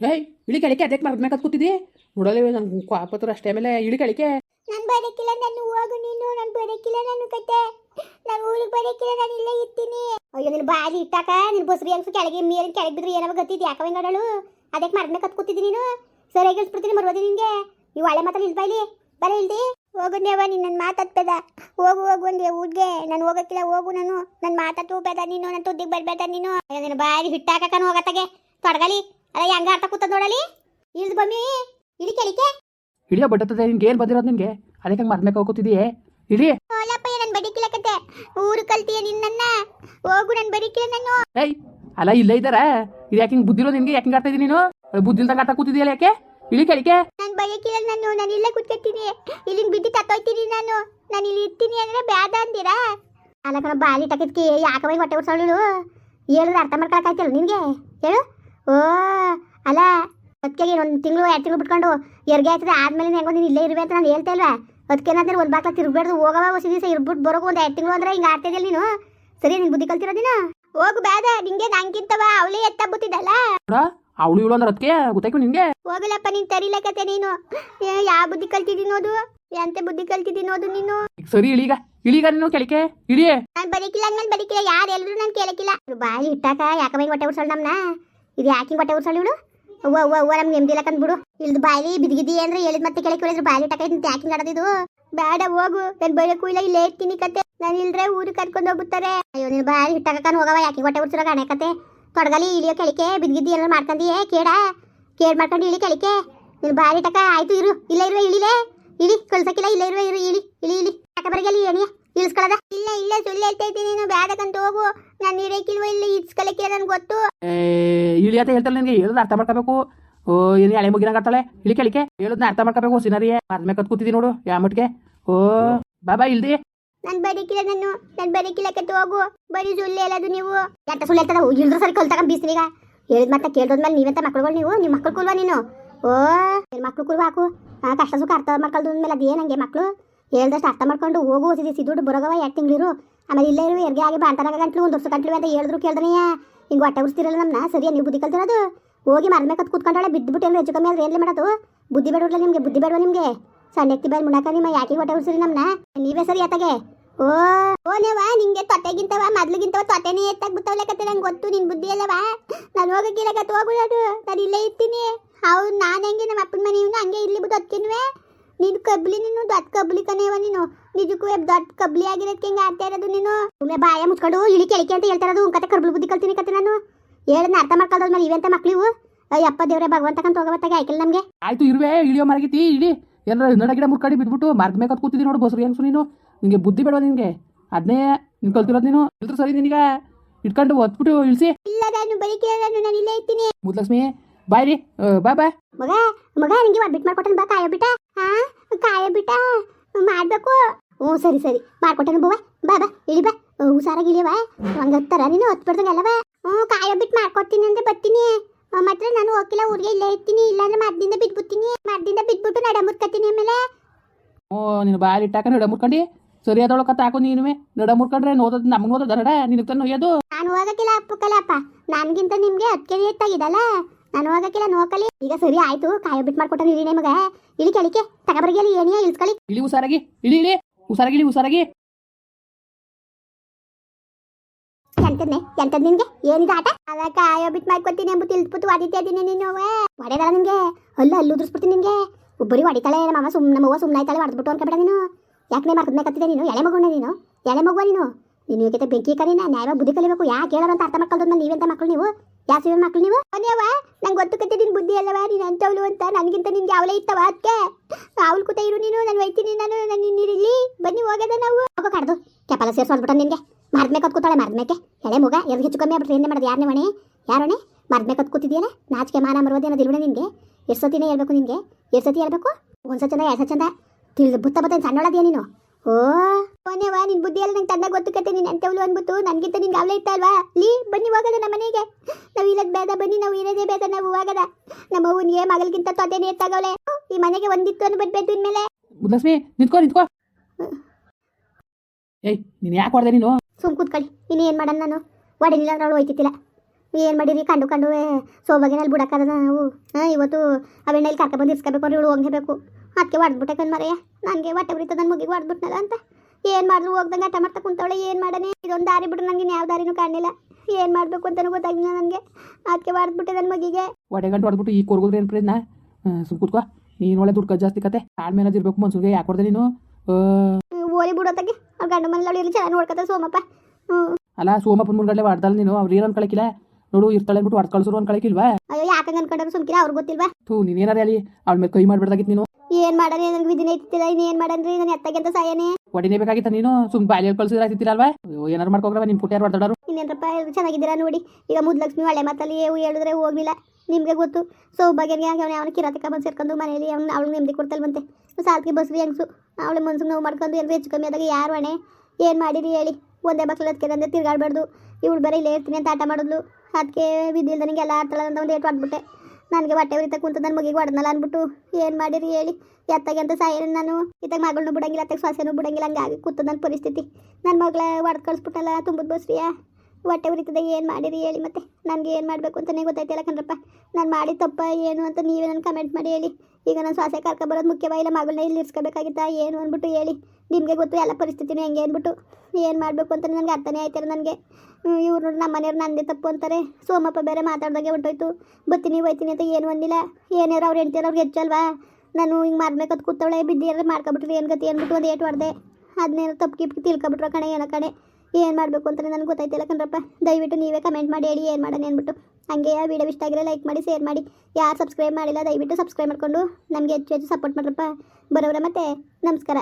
ಏಯ್ ಇಳಿ ಕಳಿಕೆ ಅದಕ್ಕೆ ಮರ್ದ್ಮೇಕತ್ ಕೂತಿದ್ದಿ ನೋಡಲಿ ನಂಗೆ ಕಾಪತ್ರ ಅಷ್ಟೇ ಇಳಿ ಕಳಿಕೆ ನಾನು ಬರಕ್ಕಿಲ್ಲ ನಾನು ಹೋಗು ನೀನು, ನಾನು ಬರಕ್ಕಿಲ್ಲ ನಾನು ಕತೆ. ನಾನು ಊರಿಗೆ ಬರಕ್ಕಿಲ್ಲ ನಾನು ಇಲ್ಲೇ ಇರ್ತೀನಿ. ಅಯ್ಯೋ ನಿನ್ನ ಬಾರಿ ಇಟ್ಟಾಕ ನಿನ್ನ ಬಸ್ರಿ ಅನ್ಸು ಕೆಳಗೆ ಮೇಲಿನ ಕೆಳಗೆ ಬಿದ್ರೆ ಏನವ ಗೊತ್ತಿದ್ದು ಯಾಕವೇ ಹೆಂಗಾಡಳು ಅದಕ್ಕೆ ಮರದ ಕತ್ ಕೂತಿದ್ದಿ ನೀನು? ಸರಿಯಾಗಿ ಇಳಿಸ್ಬಿಡ್ತೀನಿ, ಮರ್ವದಿ ನಿಂಗೆ. ನೀವು ಹಳೆ ಮಾತಲ್ಲಿ ಇಲ್ಬಾ ಇಲ್ಲಿ? ಬರ ಇಲ್ದಿ? ಹೋಗು ನೇವ ನೀನು ನನ್ನ ಮಾತಾಡ್ಬೇಡ ಹೋಗು ಹೋಗು ಒಂದೇ ಊರಿಗೆ. ನಾನು ಹೋಗಕ್ಕಿಲ್ಲ, ಹೋಗು ನಾನು. ನನ್ನ ಮಾತಾಡ್ತು ಬೇಡ ನೀನು ನನ್ನ ತುದ್ದಿಗೆ ಬರ್ಬೇಡ ನೀನು. ನಿನ್ನ ಬಾರಿ ಹಿಟ್ಟಾಕನು ಹೋಗತ್ತಾಗೆ. ತೊಡಗಲಿ. ಅಲ್ಲ ಹೆಂಗ ಅರ್ಥ ಕೂತದ ನೋಡಲಿ? ಇಳ್ದು ಬಮ್ಮಿ ಇಳಿ ಕೆಳಿಕೆ. ಇಳಿಯೋ ಬಟ್ಟತ್ತದೆ ನಿನ್ಗೆ ಏನ್ ಬಂದಿರೋದು ನಿನ್ಗೆ? ಅದಕ್ಕೆ ಹಂಗೆ ಮರ್ದ್ಮೇಕ ಹೋಗ್ತಿದ್ದೀಯೇ ಇಳಿ. ಓಲಪ್ಪಯ್ಯ ನನ್ ಬಡಿ ಕತೆ ಊರು ಕಲ್ತೀಯ ನಿನ್ನ ಹೋಗು ನನ್ ಬಡಿಕಿಲ್ಲ ನಾನು. ಏಯ್ ಅಲ್ಲ ಇಲ್ಲ ಇದ್ದಾರ ಇದು ಯಾಕೆ ಹಿಂಗೆ ಬುದ್ಧಿರೋ ನಿನ್ಗೆ? ಯಾಕೆ ಆಡ್ತಾ ಇದೀನಿ ನೀನು? ಬುದ್ಧಿ ಇಲ್ದಂಗೆ ಆಟ ಕೂತಿದ್ದೀಯಲ್ಲ ಯಾಕೆ? ಇಳಿ ಕೆಳಿಕೆ. ನನ್ ಬಯಕಿಲ್ಲ ನಾನು ನಾನು ಇಲ್ಲೇ ಕುತ್ಕೊತೀನಿ. ಇಲ್ಲಿಂದ ಬಿದ್ದು ತತ್ತೋಯ್ತೀನಿ ನಾನು. ನಾನು ಇಲ್ಲಿ ಇರ್ತೀನಿ ಅಂದ್ರೆ ಬೇಡ ಅಂದಿರಾ? ಅಲ್ಲ ಕಣ ಬಾಲಿ ಟಕತ್ಕಿ ಯಾಕೆ ಹೊಟ್ಟೆ ಉಡ್ಸೋಳು? ಹೇಳಿದ್ರೆ ಅರ್ಥ ಮಾಡ್ಕೊಳಕಾಯ್ತಲ್ಲ ನಿನ್ಗೆ? ಹೇಳು. ಓ ಅಲ್ಲ ಅದಕ್ಕೆ ಒಂದು ತಿಂಗಳು ಎರಡು ತಿಂಗಳು ಬಿಟ್ಕೊಂಡು ಎರ್ಗೆ ಆಯ್ತದೆ ಆದ್ಮೇಲೆ ಹೆಂಗೋ ನೀನು ಇಲ್ಲೇ ಇರಬೇಕು ಅಂತ ನಾನು ಹೇಳ್ತಾ ಇಲ್ವಾ? ಅದಕ್ಕೆ ಏನಾದ್ರೆ ಒಂದು ಬಾಕ್ಲ ತಿರ್ಗ್ಬೇಡ್ದು ಹೋಗವ ಹೊಸ ದಿವಸ ಇರ್ಬಿಟ್ಟು ಬರೋಕು ಒಂದು ಎರಡು ತಿಂಗಳು ಅಂದ್ರೆ ಹಿಂಗೆ ಆಡ್ತಿದ್ಯಲ್ಲ ನೀನು? ಸರಿ ನಿನ್ ಬುದ್ಧಿ ಕಲ್ತಿರೋದಿನ ಹೋಗು ಬೇಡ ನಿಂಗೆ ನಂಗಿಂತವ ಅವಳಿ ಎತ್ತ ಬುತ್ತಿದ್ದಲ್ಲ ಅವಳು ಇವಳು ಅಂದ್ರೆ ಅದಕ್ಕೆ ಗೊತ್ತಾಯ್ತು ನಿಂಗೆ? ಹೋಗಿಲ್ಲಪ್ಪ ನೀನ್ ತರಿಲಕತೆ ನೀನು. ಯಾವ ಬುದ್ಧಿ ಕಲ್ತಿದ್ದೀನೋದು ಎಂತ ಬುದ್ಧಿ ಕಲ್ತಿದ್ದೀನೋದು ನೀನು? ಸರಿ ಇಳಿಗ ಇಳಿಗ ನೀನು ಕೆಳಕೆ ಇಳಿಯೇ. ನಾನು ಬರೀಕಿಲ್ಲ ಅಂದ್ಮೇಲೆ ಬರೀಕಿಲ್ಲ ಯಾರು ಎಲ್ಲರೂ ನಾನು ಕೇಳಕ್ಕಿಲ್ಲ ಬಾಯಿ ಇಟ್ಟಾಕ ಯಾಕ ಬೈ ಹೊಟ್ಟೆ ಬಿಡ್ಸೋಣ ನಮ್ನ? ಇದು ಯಾಕೆ ಹೊಟ್ಟೆ ಉರ್ಸಳಿ ಇವಳು? ಅವ್ವ ಅವ್ವ ಅವ್ವ, ನಮ್ಗೆ ನೆಮ್ಮದಿ ಬಿಡು. ಇಲ್ದು ಬಾಯಿ ಬಿದ್ಗಿದಿ ಅಂದ್ರೆ ಹೇಳಿದ ಮತ್ತೆ ಕೆಳಗೆ ಹೇಳಿದ್ರು ಬಾಯಿ ಟಕ ಯಾಕೆ ಆಡೋದಿದು ಬೇಡ, ಹೋಗು. ಬೇಡ ಬರೋಕ್ಕೂ ಇಲ್ಲ ಇಲ್ಲೇ ಇರ್ತೀನಿ ಕತೆ. ನಾನು ಇಲ್ದ್ರೆ ಊರಿಗೆ ಕರ್ಕೊಂಡು ಹೋಗುತ್ತಾರೆ ಅಯ್ಯೋ, ನೀನು ಬಾಯಿ ಹಿಟ್ಟಕನ್ ಹೋಗವ? ಯಾಕೆ ಹೊಟ್ಟೆ ಉರ್ಸಿರೋ ಗಣೆ ಕತೆ? ತೊಡಗಲಿ, ಇಳಿಯೋ ಕೆಳಿಕೆ ಬಿದ್ಗಿದ್ದಿ ಎಲ್ಲ ಮಾಡ್ಕಂದಿಯೇ ಕೇಡ ಕೇಡ್ ಮಾಡ್ಕೊಂಡು ಇಳಿ ಕೆಳಿಕೆ ನೀನು ಬಾರಿ ಟಕ ಆಯ್ತು, ಇರು. ಇಲ್ಲ ಇರುವ ಇಳಿಲೇ. ಇಳಿ ಕಳ್ಸಕ್ಕಿಲ್ಲ ಇಲ್ಲ ಇರುವ ಇರು, ಇಳಿ ಇಳಿ ಇಳಿ. ಟಕ ಬರಗಲಿ ಏನಿಯ ಇಳಿಸ್ಕೊಳ್ಳದ ಇಲ್ಲ ಇಲ್ಲ ಸುಳ್ಳು ಹೇಳ್ತಾ ಇದ್ದೀನಿ. ನೀನು ಬೇಡಕ್ಕಂತ ಹೋಗು. ನಾನು ಇರಕ್ಕಿಲ್ವ ಇಲ್ಲ ಇಡ್ಸ್ಕೊಳಕ್ಕೆ ನನ್ಗೆ ಗೊತ್ತು. ಇಳಿಯತ್ತ ಹೇಳ್ತಾಳೆ ನಿನಗೆ? ಹೇಳೋದು ಅರ್ಥ ಮಾಡ್ಕೋಬೇಕು. ಓ ಏನು ಹಳೆ ಮುಗಿನಂಗೆ ಆಡ್ತಾಳೆ ಇಳಿ ಕೆಳಿಕೆ ಹೇಳೋದನ್ನ ಅರ್ಥ ಮಾಡ್ಕೋಬೇಕು ಸಿನರಿಯೇ. ಕತ್ ಕೂತಿದ್ದೀನಿ ನೋಡು ಯಾವ ಮಟ್ಟಿಗೆ ಓ ಬಾಬಾ ಇಲ್ದಿ ನಾನು ಬರೀಕಿಲ್ಲ ನಾನು ನಾನು ಬರೀಕಿಲ್ಲ ಕತ್ತು ಹೋಗು. ಬರೀ ಸುಳ್ಳು ಹೇಳೋದು ನೀವು. ಯಾಕೆ ಸುಳ್ಳು ಹೇಳ್ತಾರ ಇಲ್ದ್ರು ಸರಿ ಕಲ್ತಾಗ ಬೀಸ್ತೀಗ ಹೇಳಿದ ಮತ್ತೆ ಕೇಳ್ದೋದ್ಮೇಲೆ ನೀವೆಂತ ಮಕ್ಳುಗಳು ನೀವು? ನಿಮ್ಮ ಮಕ್ಳು ಕುಲ್ವಾ ನೀನು? ಓ ಮಕ್ಳು ಕುಲ್ವಾ ಹಾಕು? ಕಷ್ಟ ಸುಖ ಅರ್ಥ ಮಾಡ್ಕೊಳ್ದು ಅದು ಏನಂಗೆ ಮಕ್ಳು? ಹೇಳ್ದಷ್ಟು ಅರ್ಥ ಮಾಡ್ಕೊಂಡು ಹೋಗು ಸಿದಿ ದುಡ್ಡು ಬರೋಗವ ಎರಡು ತಿಂಗಳಿರು. ಆಮೇಲೆ ಇಲ್ಲೇ ಇರು, ಎರ್ಗೆ ಆಗಿ ಬಾಣ್ತನಾಗ ಗಂಟ್ಲು ಒಂದು ವರ್ಷ ಗಂಟ್ಲು ಅಂತ ಹೇಳಿದ್ರು ಕೇಳ್ದನೆಯ ಹಿಂಗೆ ಹೊಟ್ಟೆ ಉರ್ಸ್ತಿರಲ್ಲ ನಮ್ಮನ್ನ ಸರಿಯಾ ನೀವು ಬುದ್ಧಿ ಕಲ್ತಿರೋದು? ಹೋಗಿ ಮರ್ಮೇಕತ್ ಕೂತ್ಕೊಂಡಾಳೆ, ಬಿದ್ದುಬಿಟ್ಟು ಹೆಚ್ಚು ಕಮ್ಮಿ ಆದ್ರೆ ಏನ್ಲಿ ಮಾಡೋದು? ಬುದ್ಧಿ ಬೇಡವಲ್ಲ ನಿಮಗೆ, ಬುದ್ಧಿ ಬೇಡವ ನಿಮಗೆ? ಸಣ್ಣ ಎತ್ತಿ ಬಾಯಿ ಮುಣಾಕ ನಿಮ್ಮ ಯಾಕೆ ಹೊಟ್ಟೆ ಉರ್ಸಿರಿ ನಮ್ಮನ್ನ ನೀವೇ ಸರಿ ಆತಗೆ. ಓ ಓ ನೀವ ನಿಂಗೆ ತೊಟ್ಟೆಗಿಂತವ, ಮೊದ್ಲಿಗಿಂತವ ತೊಟ್ಟೆನೇ ಎತ್ತಾಗ್ಬಿಟ್ಟವಲ್ಲ ಕತೆ ನಂಗೆ ಗೊತ್ತು, ನಿನ್ ಬುದ್ಧಿ ಅಲ್ಲವ. ನಾನು ಹೋಗಕ್ಕಿಲ್ಲ ಕತ್, ಹೋಗ್ಬಿಡೋದು. ನಾನು ಇಲ್ಲೇ ಇರ್ತೀನಿ. ಹೌದು, ನಾನು ಹೆಂಗೆ ನಮ್ಮ ಅಪ್ಪನ ಮನೆ ಹಂಗೆ ಇಲ್ಲಿ ಬಿದ್ದು ಅದಕ್ಕೆನ್ವೆ ನೀನು ಕಬ್ಲಿ ನೀನು ದೊಡ್ಡ ಕಬ್ಲಿ ಕನೇವ ನೀನು. ನಿಜಕ್ಕೂ ದೊಡ್ಡ ಕಬ್ಲಿ ಆಗಿರೋದಕ್ಕೆ ಹೆಂಗೆ ಆಡ್ತಾ ಇರೋದು ನೀನು. ಒಮ್ಮೆ ಬಾಯ ಮುಚ್ಕೊಂಡು ಇಳಿ ಕೆಳಿಕೆ ಅಂತ ಹೇಳ್ತಾ ಇರೋದು ಕತೆ ಕರ್ಬಲ್ ಬುದ್ಧಿ ಕಲ್ತೀನಿ ಕತೆ ನಾನು. ಹೇಳದ್ನ ಅರ್ಥ ಮಾಡ್ಕೊಳ್ದ್ಮೇಲೆ ಇವೆಂತ ಮಕ್ಳಿವು? ಅಯ್ಯಪ್ಪ ದೇವ್ರೆ ಭಗವಂತ ಕಂತ ಹೋಗೋತ್ತಾಗ ಆಯ್ಕಲ್ಲ ನಮಗೆ. ಆಯ್ತು ಇರುವೆ ಇಳಿಯೋ ಮರಗಿತಿ ಇಳಿ. ಏನಾರ ನಡ ಗಿಡ ಮುರ್ಕಡಿ ಬಿದ್ಬಿಟ್ಟು ಮರ್ದ್ಮೇಕತ್ ಕೂತಿದ್ದೀನಿ ನೋಡು ಬಸ್ರು ಹೆಂಗ್ಸು ನೀನು. ನಿಂಗೆ ಬುದ್ಧಿ ಬೇಡವ ನಿನಗೆ? ಅದನ್ನೇ ನೀನು ಕಲ್ತಿರೋದು ನೀನು. ಇಲ್ದ್ರು ಸರಿ ನಿನಗೆ. ಇಟ್ಕೊಂಡು ಒತ್ಬಿಟ್ಟು ಇಳಿಸಿ. ಇಲ್ಲ ನಾನು ಬರೀ ನಾನು ನಾನು ಇಲ್ಲೇ ಇರ್ತೀನಿ. ಮುದ್ಲಕ್ಷ್ಮಿ ಬಾಯ್ ಓ ಬಾ ಬಾ. ಮಗ ಮಗ ನಿಂಗೆ ಒಬ್ಬಿಟ್ಟು ಮಾಡ್ಕೊಟ್ಟನ ಬಾ ಕಾಯ ಬಿಟ್ಟ. ಹಾ ಕಾಯ ಬಿಟ್ಟ. ಮಾಡ್ಬೇಕು. ಹ್ಞೂ ಸರಿ ಸರಿ. ಮಾಡ್ಕೊಟ್ಟನ ಬವ್ವ ಬಾ. ಬಾ ಇಳಿ ಬಾ. ಹುಷಾರಾಗಿ ಇಳಿಯವ ಹಂಗತ್ತಾರ ನೀನು ಹೊತ್ಬಿಡ್ದಂಗೆ ಬಿಡ್ದಂಗೆಲ್ಲವ ಹ್ಞೂ ಕಾಯ ಬಿಟ್ಟು ಮಾಡ್ಕೊಡ್ತೀನಿ ಅಂದ್ರೆ ಬರ್ತೀನಿ. ಮತ್ತೆ ಮಾತ್ರ ನಾನು ಹೋಗಿಲ್ಲ ಊರಿಗೆ ಇಲ್ಲೇ ಇರ್ತೀನಿ. ಇಲ್ಲಾಂದ್ರೆ ಮದ್ದಿಂದ ಬಿಟ್ಬಿಡ್ತೀನಿ. ಮದ್ದಿಂದ ಬಿಟ್ಬಿಟ್ಟು ನಡ ಮುರ್ಕತ್ತೀನಿ ಆಮೇಲೆ. ಓ ನೀನು ಬಾಯಲ್ಲಿ ಇಟ್ಟಾಕ ನಡ ಮುರ್ಕೊಂಡು. ಸರಿ ಅದೊಳಕ ತಾಕು ನೀನು ನಡ ಮುರ್ಕೊಂಡ್ರೆ ನೋದದ್ ನಮಗೆ ನೋದದ ನಡ? ನಿನಗೆ ತಾನು ನೋಯೋದು? ನಾನು ಹೋಗಕ್ಕಿಲ್ಲ ಅಪ್ಪಕ್ಕಲ್ಲಪ್ಪ. ನಿಮಗೆ ನಿಮ್ಗೆ ಅದಕ್ಕೆ ಎತ್ತಾಗಿದಲ್ಲ. ನಾನು ಹೋಗಕ್ಕಿಲ್ಲ ನೋಕಲಿ. ಈಗ ಸರಿ ಆಯ್ತು ಕಾಯ ಬಿಟ್ ಮಾಡ್ಕೊಟ್ಟ ಇಳಿ ಮಗ ಇಳಿ ಕೆಳಿಕೆ ತಗಬರ್ಗಿ ಅಲ್ಲಿ ಏನಿಯ ಇಳ್ಸ್ಕೊಳ್ಳಿ. ಇಳಿ ಹುಷಾರಾಗಿ ಇಳಿ ಇಳಿ. ಹುಷಾರಾಗಿ ಇಳಿ ಹುಷಾರಾಗಿ. ಎಂತದ್ನೆ ಎಂತದ್ ನಿನ್ಗೆ? ಏನಿದೆ ಆಟ? ಅಲ್ಲ ಕಾಯೋ ಬಿಟ್ ಮಾಡ್ಕೊತೀನಿ ಎಂಬುದು ತಿಳಿದ್ಬಿಟ್ಟು ಹೊಡಿತಾ ಇದೀನಿ ನೀನು ಹೊಡೆದಲ್ಲ ನಿನ್ಗೆ. ಅಲ್ಲ ಅಲ್ಲಿ ಉದುರಿಸ್ಬಿಡ್ತೀನಿ ನಿನ್ಗೆ. ಒಬ್ಬರಿ ಹೊಡಿತಾಳೆ ನಮ್ಮ ಅಮ್ಮ ಸುಮ್ಮನೆ ನಮ್ಮವ್ವ ಸುಮ್ಮನೆ ಆಯ್ತಾಳೆ ಹೊಡೆದ್ಬಿಟ್ಟು ಅನ್ಕೊಬೇಡ ನೀನು. ಯಾಕೆ ಮರ್ಕದ್ನೆ ಕತ್ತಿದೆ ನೀನು? ಎಳೆ ಮಗುನ ನೀನು? ಎಳೆ ಮಗುವ ನೀನು? ನೀನು ಯಾಕೆ ಬೆಂಕಿ ಕರೀನ ನ್ಯಾಯವಾಗಿ ಬುದ್ಧಿ ಕಲಿಬೇಕು. ಯಾಕೆ ಹೇಳೋರು ಅಂತ ಅರ್ಥ ಮಾಡ್ಕೊಳ್ದು ನೀವೆಂತ ಮಕ್ಕಳು ನೀವು? ಯಾವ ಸಿವೆ ಮಕ್ಕಳು ನೀವು? ಅನೇವ ನಂಗೆ ಗೊತ್ತು ಕತೆ ನಿನ್ ಬುದ್ಧಿ ಅಲ್ಲವ? ನೀನು ಅಂತ? ನನಗಿಂತ ನಿನ್ಗೆ ಅವಳೆ ಇತ್ತವ ಅದಕ್ಕೆ? ಅವಳು ಕೂತ ಇರು ನೀನು, ನಾನು ಒಯ್ತೀನಿ ನಾನು ನಾನು ನೀರಿಲ್ಲಿ ಬನ್ನಿ, ಹೋಗದ ನಾವು. ಹೋಗೋ ಕಡ್ದು. ಕೆಪಲ ಸೇರ್ಸಿ ಹೊಡ್ಬಿಟ್ಟ ನಿನ್ಗೆ. ಕತ್ ಕತ್ಕೊತಾಳೆ ಮರ್ದ್ಮೇಕೆ ಎಳೆ ಮುಗ ಎರಡು ಹೆಚ್ಚು ಕಮ್ಮಿ ಆಗ್ಬಿಟ್ರೆ. ಏನೇ ಮಾಡೋದು ಯಾರನೇ ಮಣಿ? ಯಾರಣೆ ಮರ್ದ್ಮೇಲೆ ಕತ್ಕೊತಿದ್ಯೇನೆ ನಾಚಿಕೆ ಮಾನ ಮರುವುದೇನೋ ದಿಲ್ವಣೆ ನಿನ್ಗೆ? ಎಷ್ಟು ಸತಿನೇ ಹೇಳ್ಬೇಕು ನಿನ್ಗೆ? ಎಷ್ಟು ಸತಿ ಹೇಳ್ಬೇಕು? ಒಂದು ಸತಿನ ಎರಡು ಸಚಂದ ತಿಳಿದು ಬುತ್ತ ಬತ್ತ ಸಣ್ಣ ನೀನು? ಓ ಓನೇವಾ ನಿನ್ ಬುದ್ಧಿ ಎಲ್ಲ ನಂಗೆ ತಂದಾಗ ಗೊತ್ತು ಕತೆ ನೀನು ಎಂತವಳು ಅಂದ್ಬಿಟ್ಟು ನನಗಿಂತ ನಿನ್ಗೆ ಅವಲೇ ಇತ್ತ ಅಲ್ವಾ? ಲೀ ಬನ್ನಿ ಹೋಗದ ನಮ್ಮ ಮನೆಗೆ. ನಾವು ಇಲ್ಲದ ಬೇಡ ಬನ್ನಿ ನಾವು ಇರೋದೇ ಬೇಡ ನಾವು ಹೋಗದ ನಮ್ಮ ಅವ್ವ ನೀ ಮಗಳಿಗಿಂತ ತೊದೇನೆ ಎತ್ತಾಗವಳೆ ಈ ಮನೆಗೆ ಒಂದಿತ್ತು ಅನ್ಬಿಟ್ಬೇಕು ಇನ್ಮೇಲೆ. ಲಕ್ಷ್ಮಿ ನಿಂತ್ಕೋ ನಿಂತ್ಕೋ. ಏಯ್ ನೀನು ಯಾಕೆ ಹೊಡೆದೆ ನೀನು? ಸುಮ್ ಕೂತ್ಕೊಳ್ಳಿ ಇನ್ನು ಏನು ಮಾಡೋಣ ನಾನು? ಅಂದ್ರೆ ಅವಳು ಹೋಯ್ತಿತ್ತಿಲ್ಲ ಏನು ಮಾಡಿರಿ ಕಂಡು ಕಂಡು ಸೋಬಾಗಿನಲ್ಲಿ ಬಿಡಕ್ಕಾದ ನಾವು. ಹಾಂ ಇವತ್ತು ಅವೆಣ್ಣೆಲ್ಲಿ ಕರ್ಕೊಬಂದು ಇಸ್ಕೋಬೇಕು ಅವ್ರು ಇವಳು ಹೋಗಬೇಕು ಅದಕ್ಕೆ ಹೊಡೆದ್ಬಿಟ್ಟೆ ಕಣ್ ಮರೆಯ ನನಗೆ ಹೊಟ್ಟೆ ಉರಿತದ ನನ್ನ ಮುಗಿಗೆ ಹೊಡೆದ್ಬಿಟ್ನಲ್ಲ ಅಂತ. ಏನು ಮಾಡಿದ್ರು ಹೋಗ್ದಂಗೆ ಆಟ ಮಾಡ್ತಾ ಕುಂತವಳೆ ಏನು ಮಾಡನೆ? ಇದೊಂದು ದಾರಿ ಬಿಟ್ಟು ನನಗೆ ಯಾವ ದಾರಿನೂ ಕಾಣಲಿಲ್ಲ. ಏನು ಮಾಡಬೇಕು ಅಂತಲೂ ಗೊತ್ತಾಗಿಲ್ಲ ನನಗೆ. ಅದಕ್ಕೆ ಹೊಡೆದ್ಬಿಟ್ಟೆ ನನ್ನ ಮಗಿಗೆ. ಒಡೆಗಂಟು ಹೊಡೆದ್ಬಿಟ್ಟು ಈ ಕೊರ್ಗೋದ್ರೆ ಏನು ಪ್ರಯತ್ನ? ಸುಮ್ ಕೂತ್ಕೋ. ನೀನು ಒಳ್ಳೆ ದುಡ್ಡು ಜಾಸ್ತಿ ಕತೆ. ತಾಳ್ಮೆ ಅನ್ನೋದು ಇರಬೇಕು ಮನ್ಸುಗೆ ಯಾಕೆ ಹೊಡೆದೆ ನೀನು? ಆ, ಓಲಿ ಬಿಡೋತ್ತಾಗೆ ಅವ್ರ ಗಂಡ ಮನೇಲಿ ಇಲ್ಲಿ ಚೆನ್ನಾಗಿ ನೋಡ್ಕೊತ ಸೋಮಪ್ಪ. ಅಲ್ಲ ಸೋಮಪ್ಪನ ಮುಂದ್ಗಡೆ ಹೊಡೆದಲ್ಲ ನೀನು? ಅವ್ರು ಏನು ಅನ್ಕೊಳಕಿಲ್ಲ? ನೋಡು ಇರ್ತಾಳೆ ಅಂದ್ಬಿಟ್ಟು ಹೊಡೆದು ಕಳ್ಸೋರು ಅನ್ಕೊಳಕಿಲ್ವಾ? ಅಯ್ಯೋ ಯಾಕಂಗೆ ಅನ್ಕೊಂಡ್ರೆ ಸುಮ್ಕಿರ ಅವ್ರಿಗೆ ಗೊತ್ತಿಲ್ವಾ? ಥೂ ನೀನೇನಾರ ಏನಾರ ಅಲ್ಲಿ? ಅವಳ ಮೇಲೆ ಕೈ ಮಾಡ್ಬಿಡ್ದಾಗಿತ್ತು ನೀನು? ಏನು ಮಾಡನೆ? ನನಗೆ ವಿಧಿನೇ ಇತ್ತಿಲ್ಲ ಇನ್ನು ಏನು ಮಾಡನ್ರಿ? ನಾನು ಎತ್ತಾಗೆ ಅಂತ ಸಾಯನೇ. ಹೊಡಿನೇ ಬೇಕಾಗಿತ್ತ ನೀನು? ಸುಮ್ ಬಾಲ್ಯ ಕಳ್ಸಿದ್ರೆ ಆಗ್ತಿತ್ತಿರಲ್ವಾ ಏನಾರು ಮಾಡ್ಕೋಗ್ರವ ನಿಮ್ಮ ಪುಟ್ಟ ಯಾರು ಹೊಡೆದಾಡರು ಇನ್ನೇನಪ್ಪ ಚೆನ್ನಾಗಿದ್ದೀರಾ ನೋಡಿ? ಈಗ ಮುದ್ಲಕ್ಷ್ಮಿ ಒಳ್ಳೆ ಮಾತಲ್ಲಿ ಏವು ಹೇಳಿದ್ರೆ ಹೋಗ್ಲಿಲ್ಲ. ನಿಮಗೆ ಗೊತ್ತು ಸೌಭಾಗ್ಯನಿಗೆ ಅವನ ಅವನ ಕಿರಾತಕ ಬಂದು ಸೇರ್ಕೊಂಡು ಮನೆಯಲ್ಲಿ ಅವ್ನು ಅವಳು ನೆಮ್ಮದಿ ಕೊಡ್ತಲ್ವಂತೆ ಸಾಲ್ಗೆ ಬಸ್ರಿ ಹೆಂಗ್ಸು? ಅವಳ ಮನ್ಸಿಗೆ ನೋವು ಮಾಡ್ಕೊಂಡು ಏನಾದ್ರು ಹೆಚ್ಚು ಕಮ್ಮಿ ಆದಾಗ ಯಾರು ಹಣೆ? ಏನು ಮಾಡಿದ್ರಿ ಹೇಳಿ? ಒಂದೇ ಮಕ್ಳು ಅಂದ್ರೆ ತಿರ್ಗಾಡ್ಬಾರ್ದು. ಇವಳು ಬರೀ ಇಲ್ಲೇ ಇರ್ತೀನಿ ಅಂತ ಆಟ ಮಾಡಿದ್ಲು. ಅದಕ್ಕೆ ವಿಧಿಲ್ದ ನನಗೆ ಎಲ್ಲ ಆಡ್ತಾಳೆ ಅಂತ ಒಂದು ಏಟು ಹೊಡ್ಬಿಟ್ಟೆ ನನಗೆ ಹೊಟ್ಟೆ ಉರಿತ ಕುಂತ ನನ್ನ ಮಗಿಗೆ ಹೊಡೆದ್ನಲ್ಲ ಅಂದ್ಬಿಟ್ಟು, ಏನು ಮಾಡಿರಿ ಹೇಳಿ? ಎತ್ತಾಗೆ ಅಂತ ಸಾಯೇನು ನಾನು, ಇತ್ತಾಗ ಮಗಳನ್ನೂ ಬಿಡಂಗಿಲ್ಲ ಅತ್ತಾಗ ಸೊಸೆನೂ ಬಿಡಂಗಿಲ್ಲ, ಹಂಗಾಗಿ ಕೂತು ನನ್ನ ಪರಿಸ್ಥಿತಿ. ನನ್ನ ಮಗಳ ಹೊಡೆದು ಕಳಿಸ್ಬಿಟ್ಟಲ್ಲ ತುಂಬದ ಬಸ್ರಿಯ? ಹೊಟ್ಟೆ ಉರಿತದೆ, ಏನು ಮಾಡಿರಿ ಹೇಳಿ ಮತ್ತೆ? ನನಗೆ ಏನು ಮಾಡಬೇಕು ಅಂತಲೇ ಗೊತ್ತಾಯ್ತಿಲ್ಲ ಕಣ್ರಪ್ಪ. ನಾನು ಮಾಡಿ ತಪ್ಪ ಏನು ಅಂತ ನೀವೇ ನನ್ನ ಕಮೆಂಟ್ ಮಾಡಿ ಹೇಳಿ. ಈಗ ನಾನು ಸೊಸೆ ಕರ್ಕೊಬರೋದು ಮುಖ್ಯವಾಗಿಲ್ಲ ಮಗಳನ್ನ ಇಲ್ಲಿ ಇರ್ಸ್ಕೋಬೇಕಾಗಿತ್ತಾ? ಏನು ಅಂದ್ಬಿಟ್ಟು ಹೇಳಿ. ನಿಮಗೆ ಗೊತ್ತು ಎಲ್ಲ ಪರಿಸ್ಥಿತಿನೂ ಹೆಂಗೆ ಅಂದ್ಬಿಟ್ಟು, ಏನು ಮಾಡಬೇಕು ಅಂತ ನನಗೆ ಅರ್ಥನೇ ಆಯ್ತಾರೆ ನನಗೆ. ಇವ್ರು ನಮ್ಮ ಮನೆಯವ್ರು ನಂದೇ ತಪ್ಪು ಅಂತಾರೆ. ಸೋಮಪ್ಪ ಬೇರೆ ಮಾತಾಡ್ದಾಗೆ ಹೊಂಟೋಯ್ತು ಬತ್ತೀನಿ ಹೋಯ್ತೀನಿ ಅಂತ ಏನು ಅಂದಿಲ್ಲ ಏನಾರು ಅವ್ರು ಹೆಂಡ್ತಿಯರು ಅವ್ರಿಗೆ ಹೆಚ್ಚಲ್ವಾ? ನಾನು ಹಿಂಗೆ ಮಾಡ್ಬೇಕಂತ ಕೂತವಳೆ, ಬಿದ್ದು ಮಾಡ್ಕೊಬಿಟ್ರಿ, ಏನು ಗತಿ ಅಂದ್ಬಿಟ್ಟು ಒಂದು ಏಟು ಹೊಡೆದೆ. ಅದನ್ನೇನೋ ತಪ್ಪು ಕಿಪ್ಪು ತಿಳ್ಕೊಬಿಟ್ರೆ ಕಣೆ, ಏನೋ ಕಣೆ. ಏನು ಮಾಡಬೇಕು ಅಂತ ನನಗೆ ಗೊತ್ತಾಯ್ತಿಲ್ಲ ಕಣ್ರಪ್ಪ. ದಯವಿಟ್ಟು ನೀವೇ ಕಮೆಂಟ್ ಮಾಡಿ, ಹೇಳಿ ಏನು ಮಾಡೋಣ ಅಂದ್ಬಿಟ್ಟು. ಹಾಗೆ ವಿಡಿಯೋ ಇಷ್ಟ ಆಗಿರೋ ಲೈಕ್ ಮಾಡಿ ಶೇರ್ ಮಾಡಿ. ಯಾರು ಸಬ್ಸ್ಕ್ರೈಬ್ ಮಾಡಿಲ್ಲ, ದಯವಿಟ್ಟು ಸಬ್ಸ್ಕ್ರೈಬ್ ಮಾಡಿಕೊಂಡು. ನಮಗೆ ಹೆಚ್ಚು ಹೆಚ್ಚು ಸಪೋರ್ಟ್ ಮಾಡ್ರಪ್ಪ. ಬರೋರ ಮತ್ತೆ. ನಮಸ್ಕಾರ.